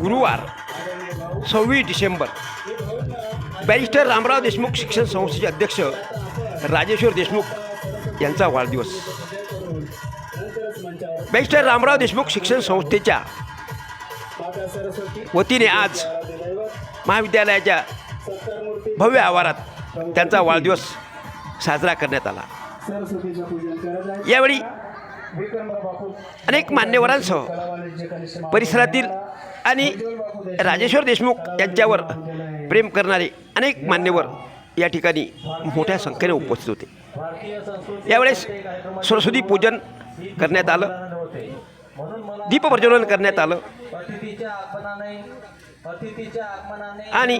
गुरुवार सव्वीस डिसेंबर बॅरिस्टर रामराव देशमुख शिक्षण संस्थेचे अध्यक्ष राजेश्वर देशमुख यांचा वाढदिवस. बॅरिस्टर रामराव देशमुख शिक्षण संस्थेच्या वतीने आज महाविद्यालयाच्या भव्य आवारात त्यांचा वाढदिवस साजरा करण्यात आला. यावेळी अनेक मान्यवरांसह परिसरातील आणि राजेश्वर देशमुख यांच्यावर प्रेम करणारे अनेक मान्यवर या ठिकाणी मोठ्या संख्येने उपस्थित होते. यावेळेस सरस्वती पूजन करण्यात आलं. दीपप्रज्वलन करण्यात आलं. आणि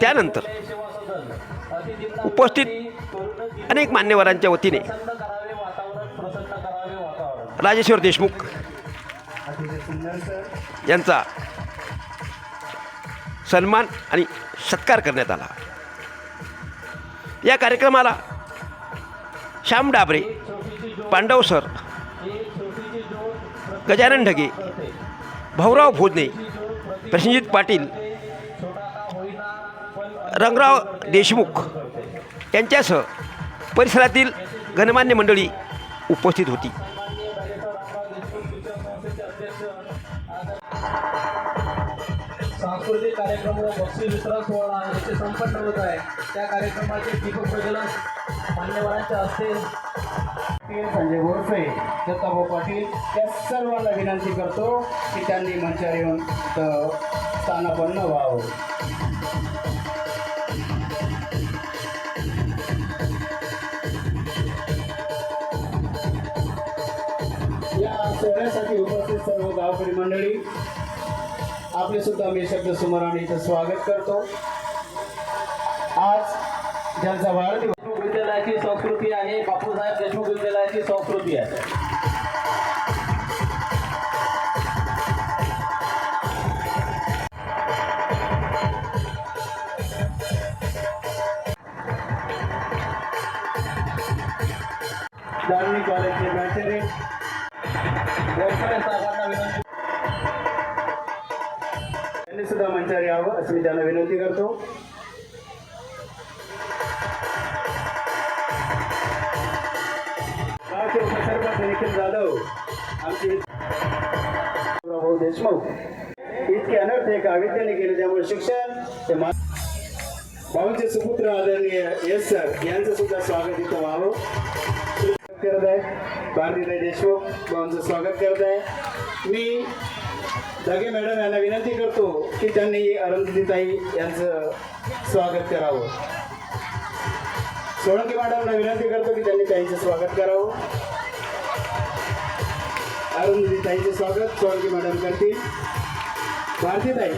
त्यानंतर उपस्थित अनेक मान्यवरांच्या वतीने राजेश्वर देशमुख यांचा सन्मान आणि सत्कार करण्यात आला. या कार्यक्रमाला श्याम डाबरे पांडव सर गजानन ढगे भाऊराव भोजने प्रसेनजित पाटील रंगराव देशमुख यांच्यासह परिसरातील गणमान्य मंडळी उपस्थित होती. दुसरा सोहळा इथे संपन्न होत आहे. त्या कार्यक्रमाचे दीपक प्रज्वलन मान्यवरांच्या हस्ते. संजय बोरसे दत्ताभाऊ पाटील या सर्वांना विनंती करतो की त्यांनी मंचावर येऊन स्थानापन्न व्हावं. आपले सुद्धा मी शब्द सुमराने इथं स्वागत करतो. आज ज्यांचा वाढदिवस देशमुख विद्यालयाची संस्कृती आहे बापूसाहेब देशमुख विद्यालयाची संस्कृती आहे. धार्मिक कॉलेजचे प्राचार्य साहेबांना विनंती त्यांनी सुद्धा मंचावर यावं असं मी त्यांना विनंती करतो. गावचे उपसरपंच निखिल जाधव आमचे भाऊ देशमुख इतके अनर्थ केले त्यामुळे शिक्षण हे मा- भाऊंचे सुपुत्र आदरणीय येस सर यांचं सुद्धा स्वागत इथं व्हावं. करत आहे. भारतीताई देशमुख भाऊंचं स्वागत करत आहे. मी जागे मॅडम यांना विनंती करतो की त्यांनी अरुंधतीताई यांचं स्वागत करावं. सोळंकी मॅडमला विनंती करतो की त्यांनी ताईचं स्वागत करावं. अरुंधतीताईचं स्वागत सोळंकी मॅडम करतील. भारतीताई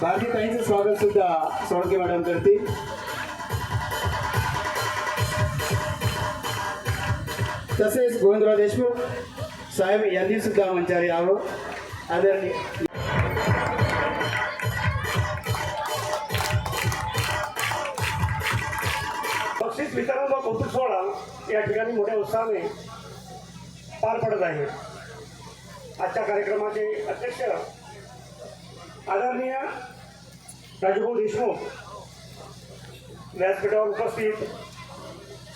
भारतीताईचं स्वागत सुद्धा सोळंकी मॅडम करतील. तसेच गोविंदराव देशमुख साहेब यांनी सुद्धा मंचावर यावं. आदरणीय बक्षीस वितरण व कौतुक सोहळा या ठिकाणी मोठ्या उत्साहाने पार पडत आहे. आजच्या कार्यक्रमाचे अध्यक्ष आदरणीय राजूभाऊ देशमुख व्यासपीठावर उपस्थित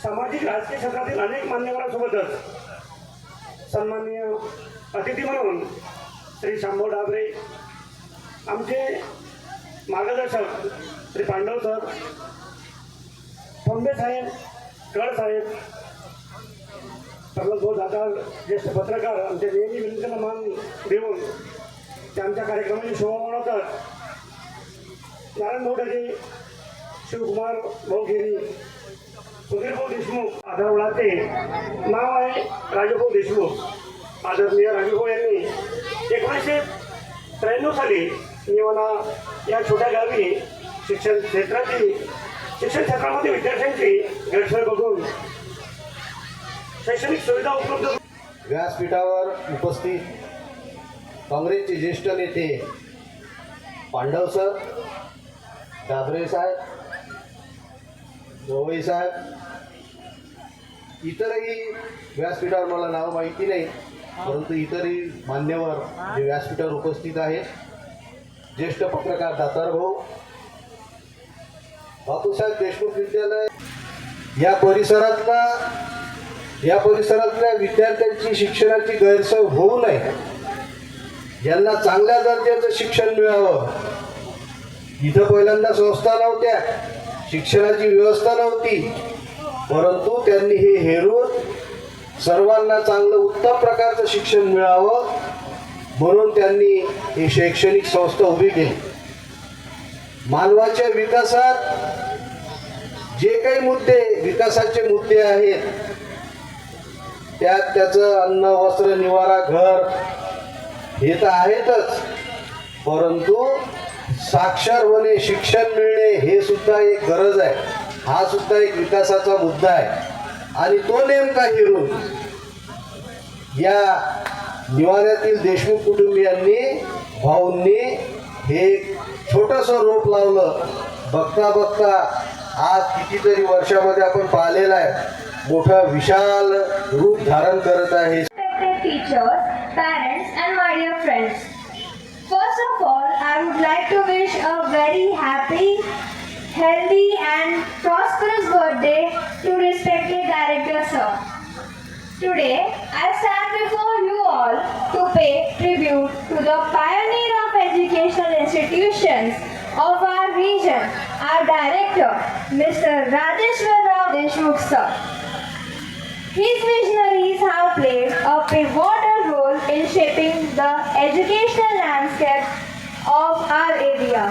सामाजिक राजकीय क्षेत्रातील अनेक मान्यवरांसोबतच सन्माननीय अतिथी म्हणून श्री शंभू डाबरे आमचे मार्गदर्शक श्री पांडव सर फंबे साहेब कळ साहेब प्रल्हाद भाऊ दादा ज्येष्ठ पत्रकार आमच्या नेहमी विनंतीला मान देऊन ते आमच्या कार्यक्रमाची शोभा वाढवतात. नारायण भाऊ ढगे शिवकुमार भाऊ गिरी सुधीरभाऊ देशमुख आधारवडाचे नाव आहे राजभाऊ देशमुख. आदरणीय राजभाऊ यांनी त्र्याण्णव साली निवाना या छोट्या गावी शिक्षण क्षेत्राची शिक्षण क्षेत्रामध्ये विद्यार्थ्यांची गैरसोय बघून शैक्षणिक सुविधा उपलब्ध व्यासपीठावर उपस्थित काँग्रेसचे ज्येष्ठ नेते पांडव सर डाबरे साहेब गवई साहेब इतरही व्यासपीठावर मला नाव माहिती नाही. परंतु इतरही मान्यवर जे व्यासपीठावर उपस्थित आहेत ज्येष्ठ पत्रकार दातार भाऊ बापूसाहेब देशमुख विद्यालय या परिसरातला या परिसरातल्या विद्यार्थ्यांची शिक्षणाची गैरसोय होऊ नये. यांना चांगल्या दर्जाचं शिक्षण मिळावं. इथं पहिल्यांदा संस्था नव्हत्या शिक्षणाची व्यवस्था नव्हती. परंतु त्यांनी हे हेरून सर्वांना चांगलं उत्तम प्रकारचं शिक्षण मिळावं म्हणून त्यांनी ही शैक्षणिक संस्था उभी केली. मानवाच्या विकासात जे काही मुद्दे विकासाचे मुद्दे आहेत त्यात त्याचं अन्न वस्त्र निवारा घर हे तर आहेतच. परंतु साक्षर होणे शिक्षण मिळणे हे सुद्धा एक गरज आहे. हा सुद्धा एक विकासाचा मुद्दा आहे. आणि तो नेमका हिरो या निवाऱ्यातील देशमुख कुटुंबियांनी भाऊंनी हे छोटस रोप लावलं. बघता बघता आज कितीतरी वर्षामध्ये आपण पाहिलेलं आहे. मोठा विशाल रूप धारण करत आहे. Parents and my friends first of all I would to wish a very happy healthy and prosperous birthday Today, I stand before you all to pay tribute to the pioneer of educational institutions of our region, our director, Mr. Rajeshwar Rao Deshmukh sir. His visionaries have played a pivotal role in shaping the educational landscape of our area.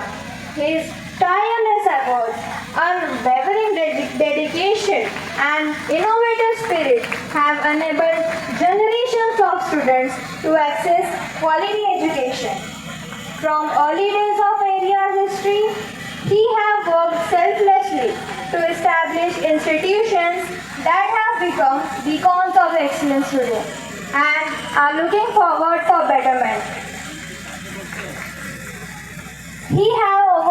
His tireless efforts, unwavering dedi- dedication, and innovative spirit have enabled generations of students to access quality education. From early days of area's history, he have worked selflessly to establish institutions that have become beacons of excellence today and are looking forward for betterment. He have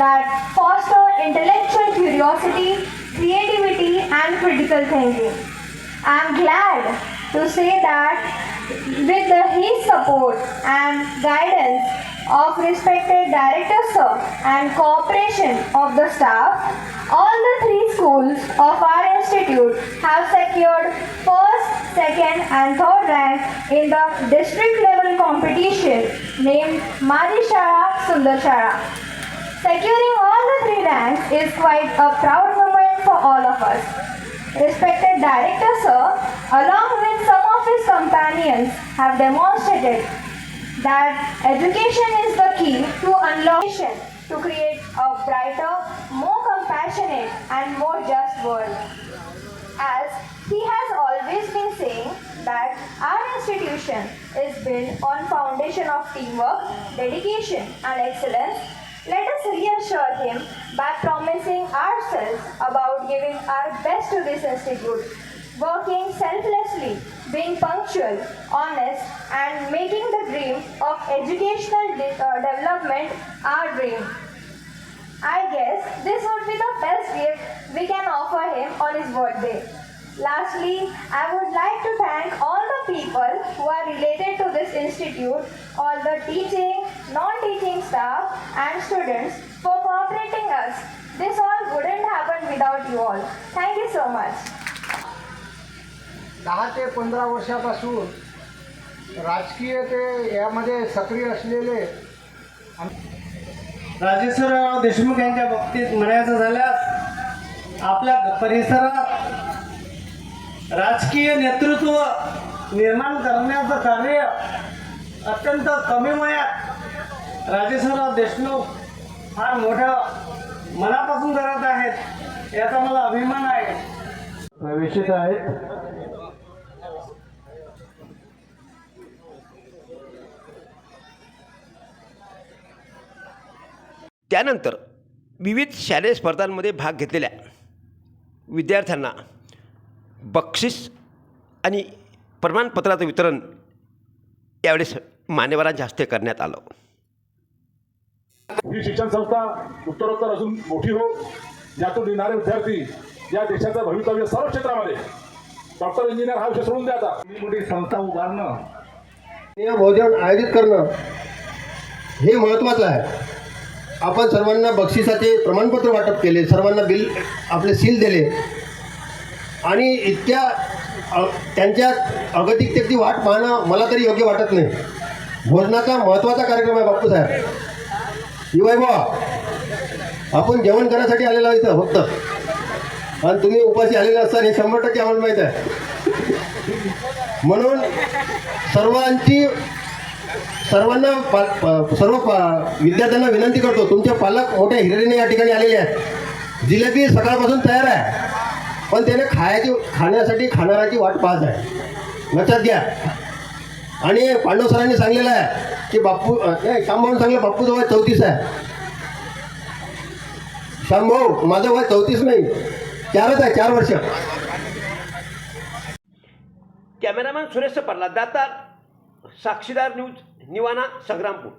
that foster intellectual curiosity, creativity, and critical thinking. I am glad to say that with the, his support and guidance of respected director sir and cooperation of the staff, all the three schools of our institute have secured first, second and third rank in the district level competition named Madi Shara Sundar Shara. Securing all the three ranks is quite a proud moment for all of us. Respected Director Sir, along with some of his companions, have demonstrated that education is the key to unlocking to create a brighter, more compassionate and more just world. As he has always been saying that our institution is built on foundation of teamwork, dedication and excellence, let us reassure him by promising ourselves about giving our best to this institute, working selflessly, being punctual, honest, and making the dream of educational de- uh, development our dream. I guess this would be the best gift we can offer him on his birthday. Lastly, I would like to thank all the people who are related to this institute, all the teaching, non-teaching staff and students for cooperating us. This all wouldn't happen without you all. Thank you so much. दहा ते पंधरा वर्षापासून राजकीय ते यामध्ये सक्रिय असलेले राजेश्वरराव देशमुख यांच्या बाबतीत म्हणायचं झाल्यास आपल्या परिसरात राजकीय नेतृत्व निर्माण करण्याचं कार्य अत्यंत कमी वयात राजेश्वरराव देशमुख फार मोठ्या मनापासून करत आहेत याचा मला अभिमान आहे. प्रवेशित आहेत. त्यानंतर विविध शालेय स्पर्धांमध्ये भाग घेतलेल्या विद्यार्थ्यांना बक्षीस आणि प्रमाणपत्राचं वितरण यावेळेस मान्यवरांच्या हस्ते करण्यात आलं. ही शिक्षण संस्था उत्तरोत्तर अजून मोठी हो यातून येणारे विद्यार्थी या देशाचं भवितव्य सर्व क्षेत्रामध्ये. डॉक्टर इंजिनियर हा विषय सोडून द्यायचा मोठी संस्था उभारणं हे भोजन आयोजित करणं हे महत्त्वाचं आहे. आपण सर्वांना बक्षिसाचे प्रमाणपत्र वाटप केले सर्वांना बिल आपले सील दिले. आणि इतक्या अ, त्यांच्या अगतिकतेची वाट पाहणं मला तरी योग्य वाटत नाही. भोजनाचा महत्त्वाचा कार्यक्रम आहे बापूसाहेब युवाय बा आपण जेवण करण्यासाठी आलेलो आहे इथं फक्त. आणि तुम्ही उपाशी आलेले असता हे शंभर टक्के आम्हाला माहीत आहे. म्हणून सर्वांची सर्वांना पा सर्व पा विद्यार्थ्यांना विनंती करतो तुमचे पालक मोठ्या हिरेने या ठिकाणी आलेले आहेत. जिलेबी सकाळपासून तयार आहे पण त्याने खायची खाण्यासाठी खाणाऱ्याची वाट पाहत आहे. लक्षात घ्या. आणि पांडव सरांनी सांगलेलं आहे की बाप्पू अ, नाही श्यामभाऊन सांगलं बाप्पूचं वय चौतीस आहे. श्यामभाऊ माझं वय चौतीस नाही चारच आहे चार वर्ष. कॅमेरामॅन सुरेश पडला दातार साक्षीदार न्यूज निवाणा संग्रामपूर.